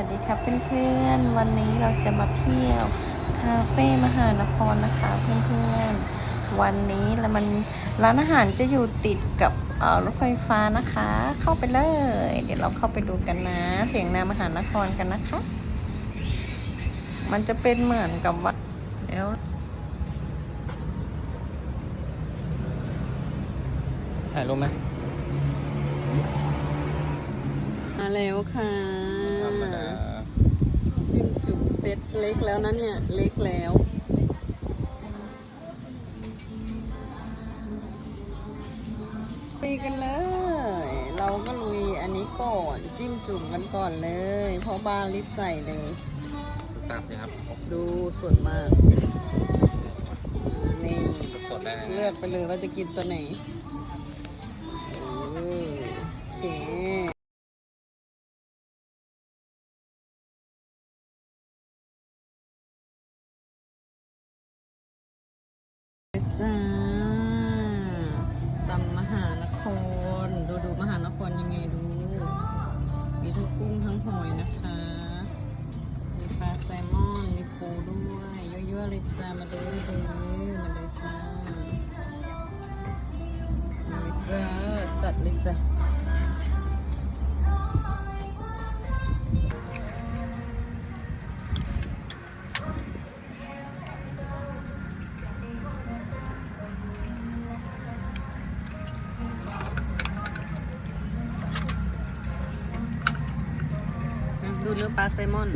วัสดีครับเพื่อนๆ วันนี้เราจะมาเที่ยวคาเฟ่มหานครนะคะเพื่อนๆ วันนี้แล้วมันร้านอาหารจะอยู่ติดกับรถไฟฟ้านะคะ เข้าไปเลย เดี๋ยวเราเข้าไปดูกันนะเถียงนามหานครกันนะคะ มันจะเป็นเหมือนกับว่าแล้วถ่ายรูปไหมมาแล้วค่ะ จิ้มจุ่มเซ็ตเล็กแล้วนะเนี่ย เล็กแล้วลุยกันเลย เราก็ลุยอันนี้ก่อน จิ้มจุ่มกันก่อนเลย เพราะบ้านรีบใส่เลย ตามสิครับ ดูสวยมาก นี่ สดๆได้นะเลือกไปเลยว่าจะกินตัวไหนเออโอเค จ้าตำมหานคร ดูดูมหานครยังไงดู มีทั้งกุ้งทั้งหอยนะคะ มีปลาแซลมอน มีปูด้วยเยอะๆเลยจ้ามาเดินเดินมาเลยจ้าเลยจ้าจัดเลยจ้า ดูเนื้อปลาแซลมอน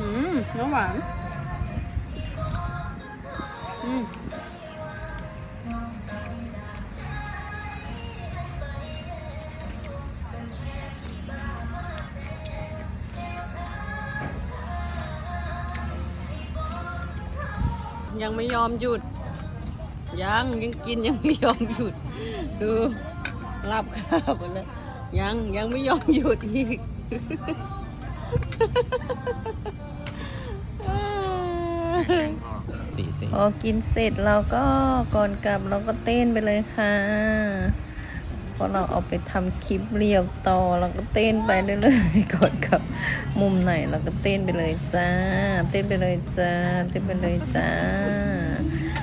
อืมน้ำหวานอืม ยังไม่ยอมหยุด ยังยังกินยังไม่ยอมหยุด ดูรับข้าวไปเลยยังยังไม่ยอมหยุดอีก พอกินเสร็จเราก็ก่อนกลับเราก็เต้นไปเลยค่ะเพราะเราเอาไปทำคลิปเรียวต่อเราก็เต้นไปเรื่อยๆก่อนกลับมุมไหนเราก็เต้นไปเลยจ้า เต้นไปเลยจ้า เต้นไปเลยจ้า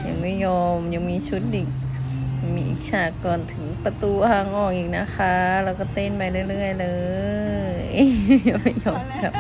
ยังไม่ยอมยังมีชุดอีกมีอีกฉากก่อนถึงประตูทางออกอีกนะคะ เราก็เต้นไปเรื่อยๆเลยยังไม่ยอมกับ